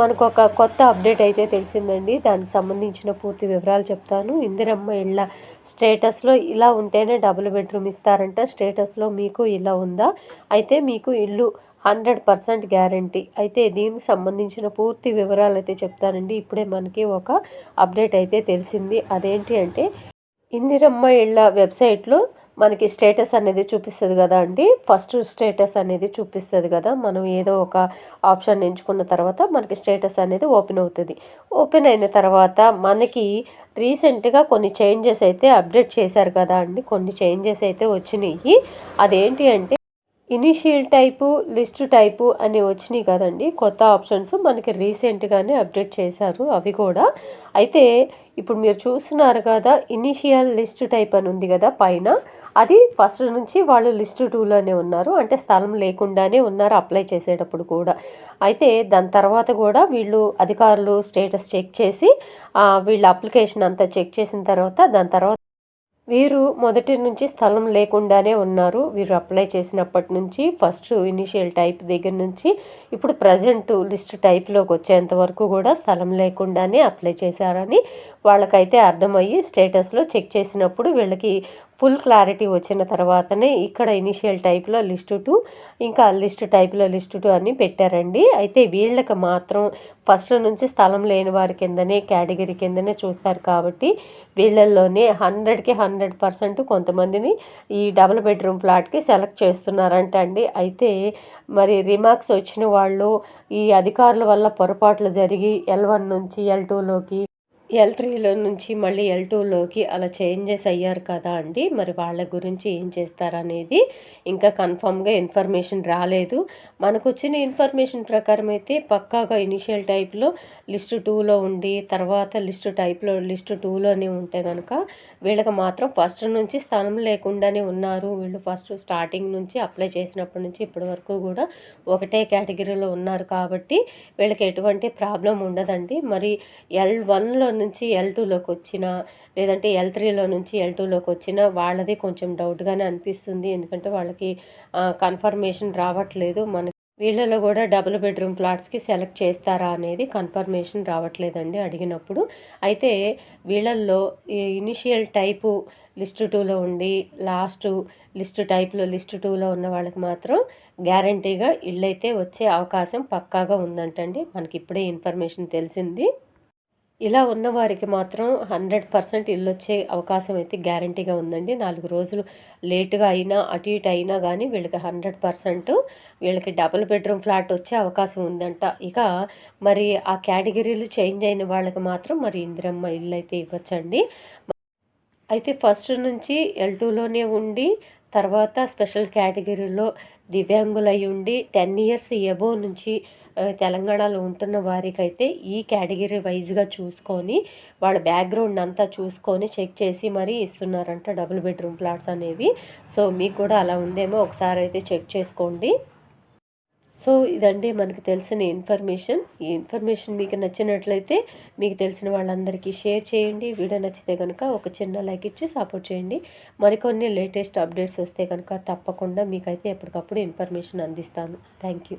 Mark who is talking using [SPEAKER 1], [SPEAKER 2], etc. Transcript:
[SPEAKER 1] మనకు ఒక కొత్త అప్డేట్ అయితే తెలిసిందండి. దానికి సంబంధించిన పూర్తి వివరాలు చెప్తాను. ఇందిరమ్మ ఇళ్ళ స్టేటస్లో ఇలా ఉంటేనే డబుల్ బెడ్రూమ్ ఇస్తారంట. స్టేటస్లో మీకు ఇలా ఉందా? అయితే మీకు ఇల్లు హండ్రెడ్ పర్సెంట్ గ్యారంటీ. అయితే దీనికి సంబంధించిన పూర్తి వివరాలు అయితే చెప్తానండి. ఇప్పుడే మనకి ఒక అప్డేట్ అయితే తెలిసింది. అదేంటి అంటే ఇందిరమ్మ ఇళ్ళ వెబ్సైట్లో మనకి స్టేటస్ అనేది చూపిస్తుంది కదా అండి. ఫస్ట్ స్టేటస్ అనేది చూపిస్తుంది కదా. మనం ఏదో ఒక ఆప్షన్ ఎంచుకున్న తర్వాత మనకి స్టేటస్ అనేది ఓపెన్ అవుతుంది. ఓపెన్ అయిన తర్వాత మనకి రీసెంట్గా కొన్ని చేంజెస్ అయితే అప్డేట్ చేశారు కదా అండి. కొన్ని చేంజెస్ అయితే వచ్చినాయి. అదేంటి అంటే ఇనిషియల్ టైపు లిస్ట్ టైపు అని వచ్చినాయి కదండి. కొత్త ఆప్షన్స్ మనకి రీసెంట్గానే అప్డేట్ చేశారు అవి కూడా. అయితే ఇప్పుడు మీరు చూస్తున్నారు కదా ఇనిషియల్ లిస్ట్ టైప్ అని ఉంది కదా పైన. అది ఫస్ట్ నుంచి వాళ్ళు లిస్ట్ టూలోనే ఉన్నారు. అంటే స్థలం లేకుండానే ఉన్నారు అప్లై చేసేటప్పుడు కూడా. అయితే దాని తర్వాత కూడా వీళ్ళు అధికారులు స్టేటస్ చెక్ చేసి వీళ్ళ అప్లికేషన్ అంతా చెక్ చేసిన తర్వాత దాని తర్వాత వీరు మొదటి నుంచి స్థలం లేకుండానే ఉన్నారు. వీరు అప్లై చేసినప్పటి నుంచి ఫస్ట్ ఇనిషియల్ టైప్ దగ్గర నుంచి ఇప్పుడు ప్రజెంట్ లిస్ట్ టైప్లోకి వచ్చేంత వరకు కూడా స్థలం లేకుండానే అప్లై చేశారని వాళ్ళకైతే అర్థమయ్యి స్టేటస్లో చెక్ చేసినప్పుడు వీళ్ళకి ఫుల్ క్లారిటీ వచ్చిన తర్వాతనే ఇక్కడ ఇనిషియల్ టైప్లో లిస్ట్ టూ ఇంకా లిస్ట్ టైప్లో లిస్ట్ టూ అని పెట్టారండి. అయితే వీళ్ళకి మాత్రం ఫస్ట్ నుంచి స్థలం లేని వారి కిందనే కేటగిరీ కిందనే చూస్తారు కాబట్టి వీళ్ళల్లోనే హండ్రెడ్కి హండ్రెడ్ పర్సెంట్ కొంతమందిని ఈ డబుల్ బెడ్రూమ్ ఫ్లాట్కి సెలెక్ట్ చేస్తున్నారంట అండి. అయితే మరి రిమార్క్స్ వచ్చిన వాళ్ళు ఈ అధికారుల వల్ల పొరపాట్లు జరిగి ఎల్ వన్ నుంచి ఎల్ టూలోకి ఎల్ త్రీలో నుంచి మళ్ళీ ఎల్ టూలోకి అలా చేంజెస్ అయ్యారు కదా అండి. మరి వాళ్ళ గురించి ఏం చేస్తారనేది ఇంకా కన్ఫామ్గా ఇన్ఫర్మేషన్ రాలేదు. మనకు వచ్చిన ఇన్ఫర్మేషన్ ప్రకారం అయితే పక్కాగా ఇనిషియల్ టైప్లో లిస్టు టూలో ఉండి తర్వాత లిస్టు టైప్లో లిస్టు టూలోనే ఉంటే కనుక వీళ్ళకి మాత్రం ఫస్ట్ నుంచి స్థానం లేకుండానే ఉన్నారు. వీళ్ళు ఫస్ట్ స్టార్టింగ్ నుంచి అప్లై చేసినప్పటి నుంచి ఇప్పటి వరకు కూడా ఒకటే కేటగిరీలో ఉన్నారు కాబట్టి వీళ్ళకి ఎటువంటి ప్రాబ్లం ఉండదండి. మరి ఎల్ వన్లో నుంచి ఎల్ టూలోకి వచ్చిన లేదంటే ఎల్ త్రీలో నుంచి ఎల్ టూలోకి వచ్చిన వాళ్ళది కొంచెం డౌట్గానే అనిపిస్తుంది. ఎందుకంటే వాళ్ళకి కన్ఫర్మేషన్ రావట్లేదు. మన వీళ్ళలో కూడా డబుల్ బెడ్రూమ్ ఫ్లాట్స్కి సెలెక్ట్ చేస్తారా అనేది కన్ఫర్మేషన్ రావట్లేదండి అడిగినప్పుడు. అయితే వీళ్ళల్లో ఇనిషియల్ టైపు లిస్ట్ టూలో ఉండి లాస్ట్ లిస్ట్ టైప్లో లిస్ట్ టూలో ఉన్న వాళ్ళకి మాత్రం గ్యారంటీగా ఇళ్ళైతే వచ్చే అవకాశం పక్కాగా ఉందంటండి. మనకి ఇప్పుడే ఇన్ఫర్మేషన్ తెలిసింది. ఇలా ఉన్నవారికి మాత్రం హండ్రెడ్ పర్సెంట్ ఇల్లు వచ్చే అవకాశం అయితే గ్యారంటీగా ఉందండి. నాలుగు రోజులు లేటుగా అయినా అటు ఇటు అయినా కానీ వీళ్ళకి హండ్రెడ్ పర్సెంట్ వీళ్ళకి డబుల్ బెడ్రూమ్ ఫ్లాట్ వచ్చే అవకాశం ఉందంట. ఇక మరి ఆ కేటగిరీలు చేంజ్ అయిన వాళ్ళకి మాత్రం మరి ఇందిరమ్మ ఇల్లు అయితే ఇవ్వచ్చండి. అయితే ఫస్ట్ నుంచి ఎల్ టూలోనే ఉండి తర్వాత స్పెషల్ కేటగిరీలో దివ్యాంగులై ఉండి టెన్ ఇయర్స్ ఎబో నుంచి తెలంగాణలో ఉంటున్న వారికైతే ఈ కేటగిరీ వైజ్గా చూసుకొని వాళ్ళ బ్యాక్గ్రౌండ్ అంతా చూసుకొని చెక్ చేసి మరీ ఇస్తున్నారంట డబుల్ బెడ్రూమ్ ఫ్లాట్స్ అనేవి. సో మీకు కూడా అలా ఉందేమో ఒకసారి అయితే చెక్ చేసుకోండి. సో ఇదండి మనకు తెలిసిన ఇన్ఫర్మేషన్. ఈ ఇన్ఫర్మేషన్ మీకు నచ్చినట్లయితే మీకు తెలిసిన వాళ్ళందరికీ షేర్ చేయండి. వీడియో నచ్చితే కనుక ఒక చిన్న లైక్ ఇచ్చి సపోర్ట్ చేయండి. మరికొన్ని లేటెస్ట్ అప్డేట్స్ వస్తే కనుక తప్పకుండా మీకైతే ఎప్పటికప్పుడు ఇన్ఫర్మేషన్ అందిస్తాను. Thank you.